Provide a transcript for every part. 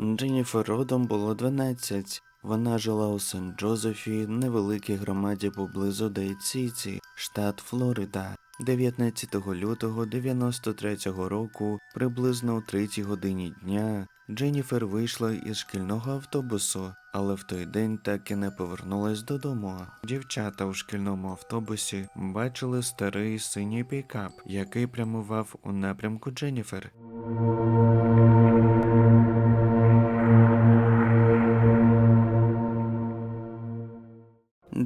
Дженніфер родом було 12. Вона жила у Сент-Джозефі, невеликій громаді поблизу Дейт-Сіті, штат Флорида. 19 лютого 93-го року, приблизно о 3 годині дня, Дженніфер вийшла із шкільного автобусу, але в той день так і не повернулась додому. Дівчата у шкільному автобусі бачили старий синій пікап, який прямував у напрямку Дженніфер.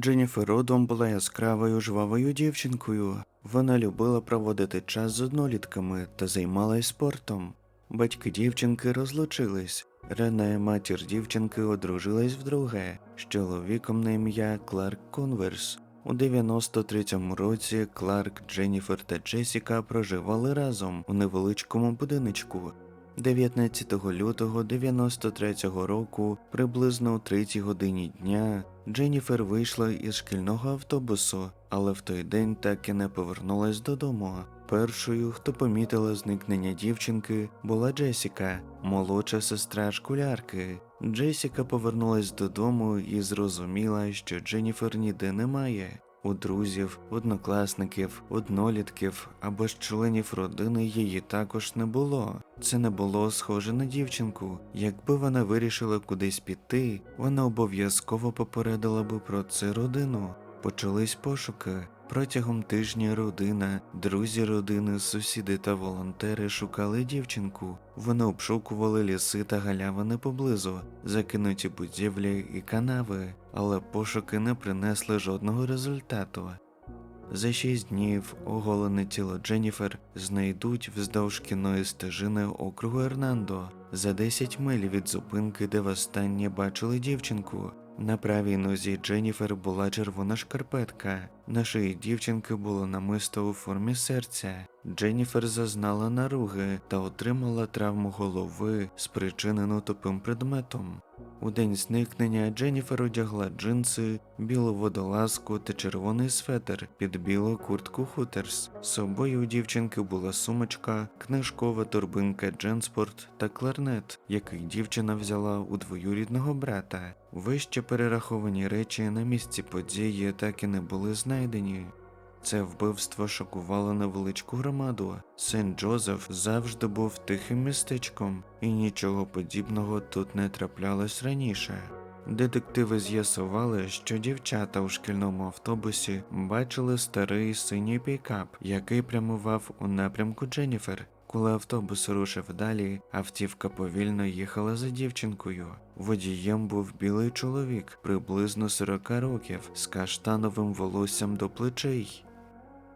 Дженніфер родом була яскравою жвавою дівчинкою. Вона любила проводити час з однолітками та займалась спортом. Батьки дівчинки розлучились. Рене, матір дівчинки, одружилась вдруге з чоловіком на ім'я Кларк Конверс. У 93-му році Кларк, Дженніфер та Джесіка проживали разом у невеличкому будиночку. 19 лютого 93-го року, приблизно о 3 годині дня, Дженніфер вийшла із шкільного автобусу, але в той день так і не повернулась додому. Першою, хто помітила зникнення дівчинки, була Джесіка, молодша сестра школярки. Джесіка повернулась додому і зрозуміла, що Дженніфер ніде немає. У друзів, однокласників, однолітків або ж членів родини її також не було. Це не було схоже на дівчинку. Якби вона вирішила кудись піти, вона обов'язково попередила би про це родину. Почались пошуки. Протягом тижня родина, друзі родини, сусіди та волонтери шукали дівчинку. Вони обшукували ліси та галявини поблизу, закинуті будівлі і канави, але пошуки не принесли жодного результату. За шість днів оголене тіло Дженніфер знайдуть вздовж кіної стежини округу Ернандо за 10 миль від зупинки, де востаннє бачили дівчинку. На правій нозі Дженніфер була червона шкарпетка, на шиї дівчинки було намисто у формі серця. Дженніфер зазнала наруги та отримала травму голови, спричинену тупим предметом. У день зникнення Дженніфер одягла джинси, білу водолазку та червоний светр під білу куртку Хутерс. З собою у дівчинки була сумочка, книжкова торбинка Дженспорт та кларнет, який дівчина взяла у двоюрідного брата. Вище перераховані речі на місці події так і не були знайдені. Це вбивство шокувало невеличку громаду. Сент Джозеф завжди був тихим містечком, і нічого подібного тут не траплялось раніше. Детективи з'ясували, що дівчата у шкільному автобусі бачили старий синій пікап, який прямував у напрямку Дженніфер. Коли автобус рушив далі, автівка повільно їхала за дівчинкою. Водієм був білий чоловік приблизно 40 років з каштановим волоссям до плечей.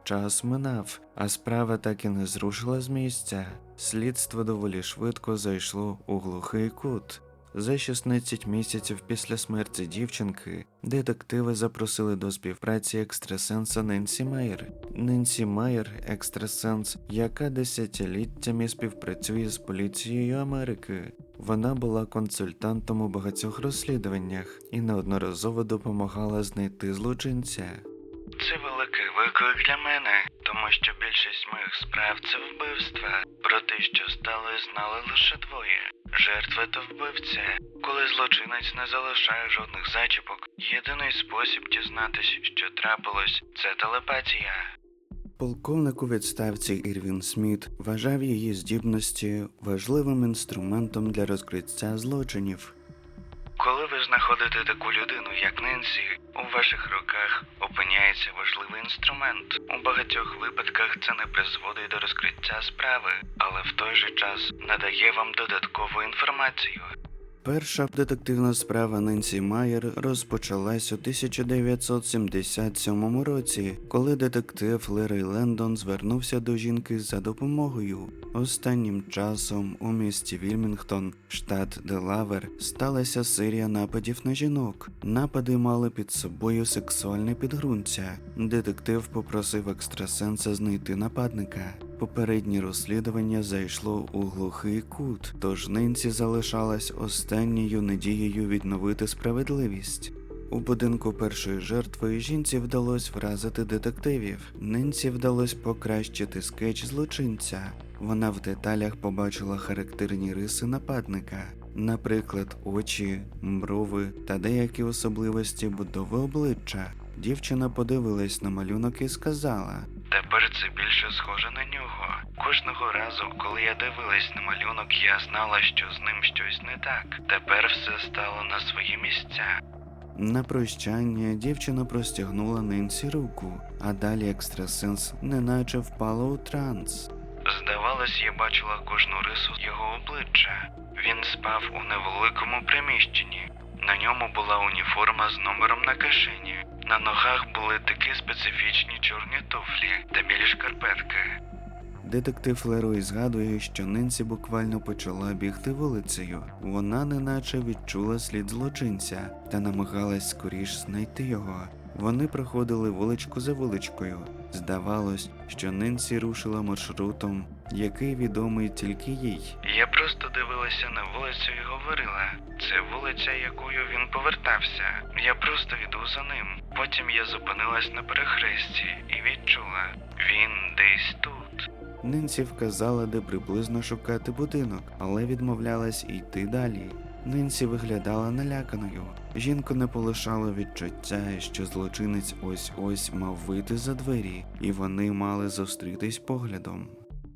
Час минав, а справа так і не зрушила з місця. Слідство доволі швидко зайшло у глухий кут. За 16 місяців після смерті дівчинки детективи запросили до співпраці екстрасенса Ненсі Майер. Ненсі Майер – екстрасенс, яка десятиліттями співпрацює з поліцією Америки. Вона була консультантом у багатьох розслідуваннях і неодноразово допомагала знайти злочинця. Це великий виклик для мене, тому що більшість моїх справ це вбивства. Про те, що стало, знали лише двоє жертва та вбивця. Коли злочинець не залишає жодних зачіпок, єдиний спосіб дізнатись, що трапилось, це телепатія. Полковник у відставці Ірвін Сміт вважав її здібності важливим інструментом для розкриття злочинів. Коли ви знаходите таку людину, як Ненсі, у ваших руках опиняється важливий інструмент. У багатьох випадках це не призводить до розкриття справи, але в той же час надає вам додаткову інформацію. Перша детективна справа Ненсі Майер розпочалась у 1977 році, коли детектив Лерей Лендон звернувся до жінки за допомогою. Останнім часом у місті Вільмінгтон, штат Делавер, сталася серія нападів на жінок. Напади мали під собою сексуальне підґрунтя. Детектив попросив екстрасенса знайти нападника. Попереднє розслідування зайшло у глухий кут, тож Ненсі залишалась останньою надією відновити справедливість. У будинку першої жертви жінці вдалося вразити детективів. Ненсі вдалося покращити скетч злочинця. Вона в деталях побачила характерні риси нападника. наприклад, очі, брови та деякі особливості будови обличчя. Дівчина подивилась на малюнок і сказала: Тепер це більше схоже на нього. Кожного разу, коли я дивилась на малюнок, я знала, що з ним щось не так. Тепер все стало на свої місця. На прощання дівчина простягнула Ненсі руку, а далі екстрасенс неначе впала у транс. Здавалось, я бачила кожну рису його обличчя. Він спав у невеликому приміщенні. На ньому була уніформа з номером на кишені. На ногах були такі специфічні чорні туфлі та білі шкарпетки. Детектив Лерой згадує, що Ненсі буквально почала бігти вулицею. Вона неначе відчула слід злочинця та намагалась скоріш знайти його. Вони проходили вуличку за вуличкою. Здавалось, що Ненсі рушила маршрутом, який відомий тільки їй. Я дивилася на вулицю і говорила: це вулиця, якою він повертався. Я просто йду за ним. Потім я зупинилась на перехресті і відчула, він десь тут. Ненсі вказала, де приблизно шукати будинок, але відмовлялась йти далі. Ненсі виглядала наляканою. Жінку не полишало відчуття, що злочинець ось ось мав вийти за двері, і вони мали зустрітись поглядом.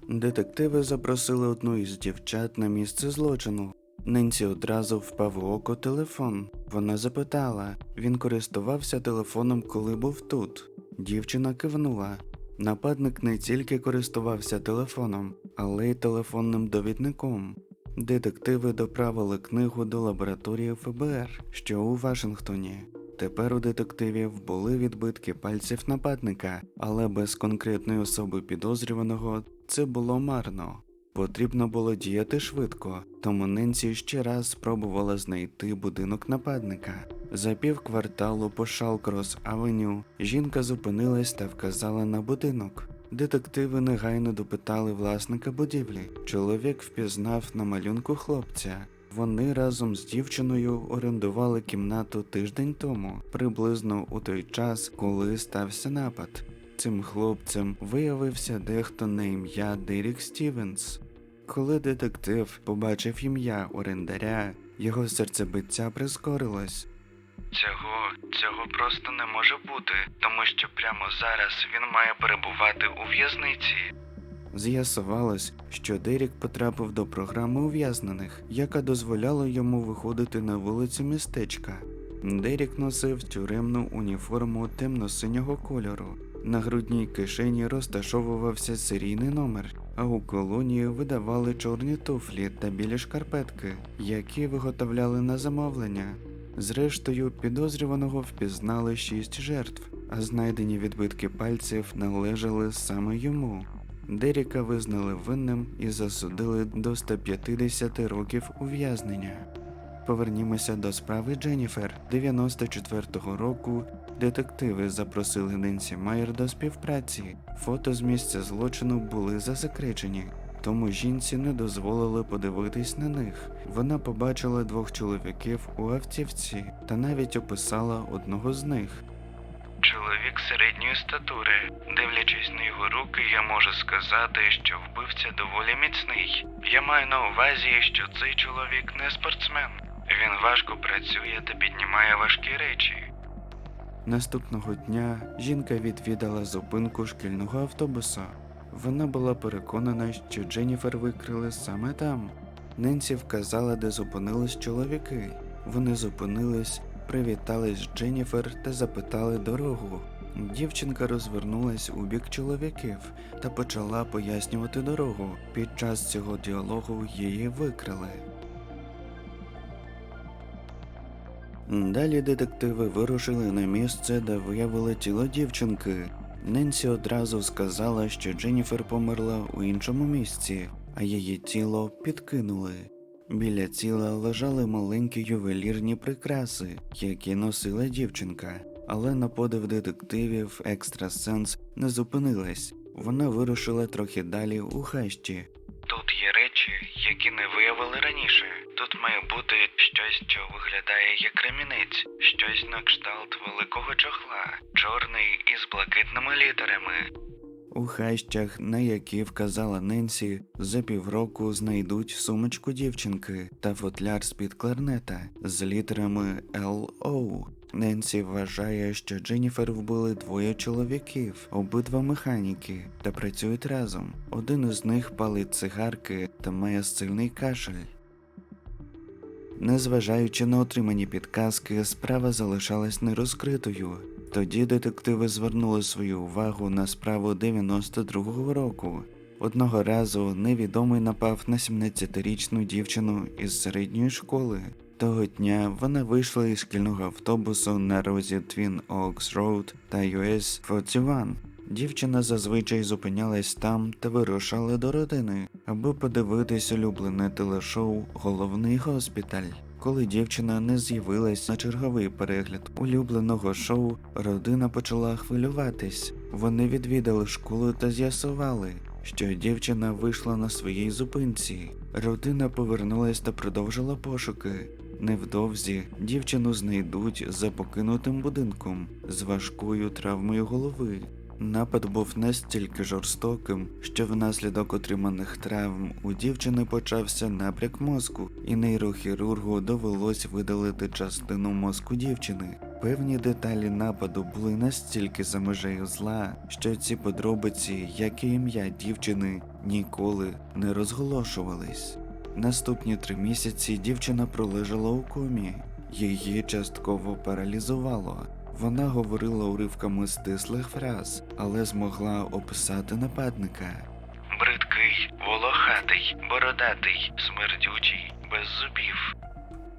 Детективи запросили одну із дівчат на місце злочину. Ненсі одразу впав в око телефон. Вона запитала, він користувався телефоном, коли був тут. Дівчина кивнула. Нападник не тільки користувався телефоном, але й телефонним довідником. Детективи доправили книгу до лабораторії ФБР, що у Вашингтоні. Тепер у детективів були відбитки пальців нападника, але без конкретної особи підозрюваного це було марно. Потрібно було діяти швидко, тому Ненсі ще раз спробувала знайти будинок нападника. За пів кварталу по Шалкрос Авеню жінка зупинилась та вказала на будинок. Детективи негайно допитали власника будівлі. Чоловік впізнав на малюнку хлопця. Вони разом з дівчиною орендували кімнату тиждень тому, приблизно у той час, коли стався напад. Цим хлопцем виявився дехто на ім'я Дерік Стівенс. Коли детектив побачив ім'я орендаря, його серцебиття прискорилось. Цього, цього просто не може бути, тому що прямо зараз він має перебувати у в'язниці. З'ясувалось, що Дерік потрапив до програми ув'язнених, яка дозволяла йому виходити на вулицю містечка. Дерік носив тюремну уніформу темно-синього кольору. На грудній кишені розташовувався серійний номер, а у колонії видавали чорні туфлі та білі шкарпетки, які виготовляли на замовлення. Зрештою, підозрюваного впізнали шість жертв, а знайдені відбитки пальців належали саме йому. Деріка визнали винним і засудили до 150 років ув'язнення. Повернімося до справи Дженніфер. 94-го року детективи запросили Ненсі Майер до співпраці. Фото з місця злочину були засекречені, тому жінці не дозволили подивитись на них. Вона побачила двох чоловіків у автівці та навіть описала одного з них. Чоловік середньої статури. Дивлячись на його руки, я можу сказати, що вбивця доволі міцний. Я маю на увазі, що цей чоловік не спортсмен. Він важко працює та піднімає важкі речі. Наступного дня жінка відвідала зупинку шкільного автобуса. Вона була переконана, що Дженніфер викрили саме там. Ненсі вказала, де зупинились чоловіки. Вони зупинились, привітались з Дженніфер та запитали дорогу. Дівчинка розвернулась у бік чоловіків та почала пояснювати дорогу. Під час цього діалогу її викрили. Далі детективи вирушили на місце, де виявили тіло дівчинки. Ненсі одразу сказала, що Дженніфер померла у іншому місці, а її тіло підкинули. Біля тіла лежали маленькі ювелірні прикраси, які носила дівчинка. Але на подив детективів екстрасенс не зупинилась. Вона вирушила трохи далі у хащі. Тут є речі, які не виявили раніше. Тут має бути щось, що виглядає як ремінець, щось на кшталт великого чохла, чорний із блакитними літерами. У хащах, на які вказала Ненсі, за півроку знайдуть сумочку дівчинки та футляр з-під кларнета з літерами Л.О. Ненсі вважає, що Дженніфер вбили двоє чоловіків, обидва механіки, та працюють разом. Один із них палить цигарки та має сильний кашель. Незважаючи на отримані підказки, справа залишалась нерозкритою. Тоді детективи звернули свою увагу на справу 92-го року. Одного разу невідомий напав на 17-річну дівчину із середньої школи. Того дня вона вийшла із шкільного автобусу на розі Twin Oaks Road та US 41. Дівчина зазвичай зупинялась там та вирушала до родини, аби подивитись улюблене телешоу Головний госпіталь. Коли дівчина не з'явилась на черговий перегляд улюбленого шоу, родина почала хвилюватись. Вони відвідали школу та з'ясували, що дівчина вийшла на своїй зупинці. Родина повернулась та продовжила пошуки. Невдовзі дівчину знайдуть за покинутим будинком з важкою травмою голови. Напад був настільки жорстоким, що внаслідок отриманих травм у дівчини почався напряк мозку, і нейрохірургу довелось видалити частину мозку дівчини. Певні деталі нападу були настільки за межею зла, що ці подробиці, як і ім'я дівчини, ніколи не розголошувались. Наступні три місяці дівчина пролежала у комі, її частково паралізувало. Вона говорила уривками стислих фраз, але змогла описати нападника. Бридкий, волохатий, бородатий, смердючий, без зубів.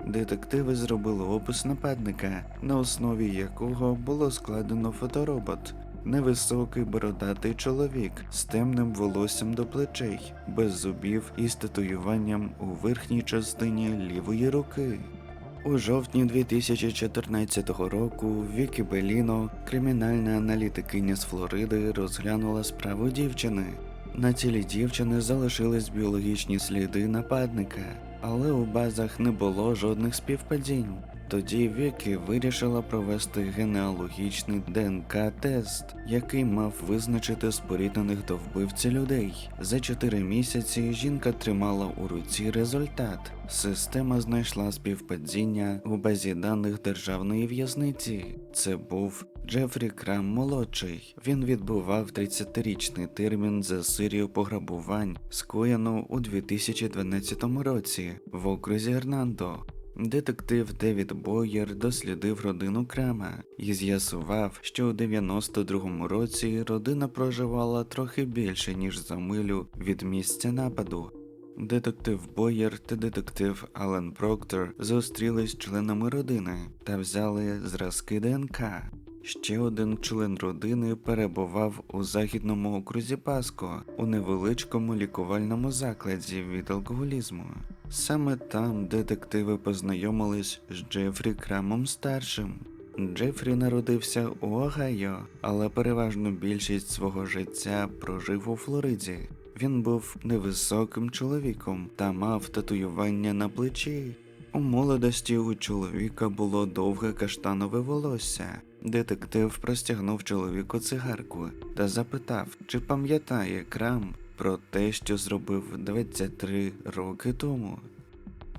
Детективи зробили опис нападника, на основі якого було складено фоторобот. Невисокий бородатий чоловік з темним волоссям до плечей, без зубів і з татуюванням у верхній частині лівої руки. У жовтні 2014 року Вікі Беліно, кримінальна аналітикиня з Флориди, розглянула справу дівчини. На тілі дівчини залишились біологічні сліди нападника, але у базах не було жодних співпадінь. Тоді Вікі вирішила провести генеалогічний ДНК-тест, який мав визначити споріднених до вбивці людей. За чотири місяці жінка тримала у руці результат. Система знайшла співпадіння у базі даних державної в'язниці. Це був Джефрі Крам молодший. Він відбував 30-річний термін за серію пограбувань, скоєну у 2012 році в окрузі Ернандо. Детектив Девід Бойер дослідив родину Крама і з'ясував, що у 92-му році родина проживала трохи більше, ніж за милю від місця нападу. Детектив Бойер та детектив Ален Проктор зустрілись з членами родини та взяли зразки ДНК. Ще один член родини перебував у західному окрузі Паско у невеличкому лікувальному закладі від алкоголізму. Саме там детективи познайомились з Джефрі Крамом старшим. Джефрі народився у Огайо, але переважну більшість свого життя прожив у Флориді. Він був невисоким чоловіком та мав татуювання на плечі. У молодості у чоловіка було довге каштанове волосся. Детектив простягнув чоловіку цигарку та запитав, чи пам'ятає крам про те, що зробив 23 роки тому.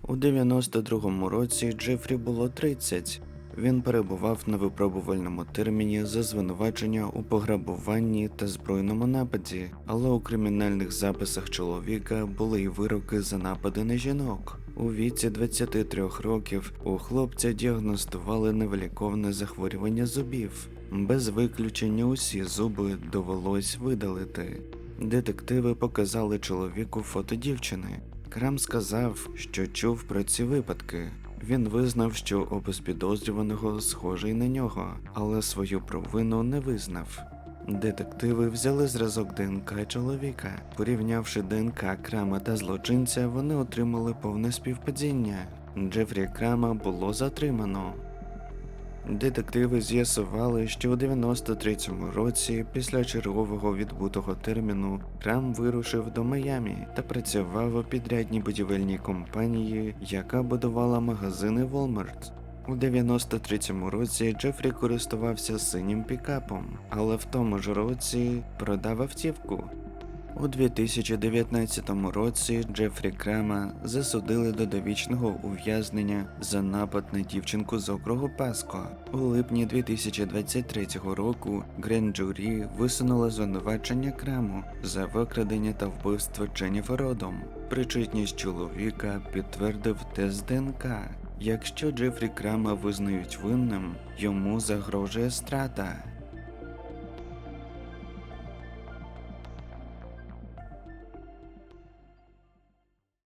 У 92-му році Джефрі було 30. Він перебував на випробувальному терміні за звинувачення у пограбуванні та збройному нападі, але у кримінальних записах чоловіка були й вироки за напади на жінок. У віці 23 років у хлопця діагностували невиліковне захворювання зубів. Без виключення усі зуби довелось видалити. Детективи показали чоловіку фото дівчини. Крам сказав, що чув про ці випадки. Він визнав, що опис підозрюваного схожий на нього, але свою провину не визнав. Детективи взяли зразок ДНК чоловіка. Порівнявши ДНК Крама та злочинця, вони отримали повне співпадіння. Джефрі Крама було затримано. Детективи з'ясували, що у 93-му році, після чергового відбутого терміну, Крам вирушив до Майамі та працював у підрядній будівельній компанії, яка будувала магазини Walmart. У 93-му році Джефрі користувався синім пікапом, але в тому ж році продав автівку. У 2019 році Джефрі Крама засудили до довічного ув'язнення за напад на дівчинку з округу Паско. У липні 2023 року Грен-джурі звинувачення Краму за викрадення та вбивство Дженніфер Родом. Причетність чоловіка підтвердив тест ДНК. Якщо Джефрі Крама визнають винним, йому загрожує страта.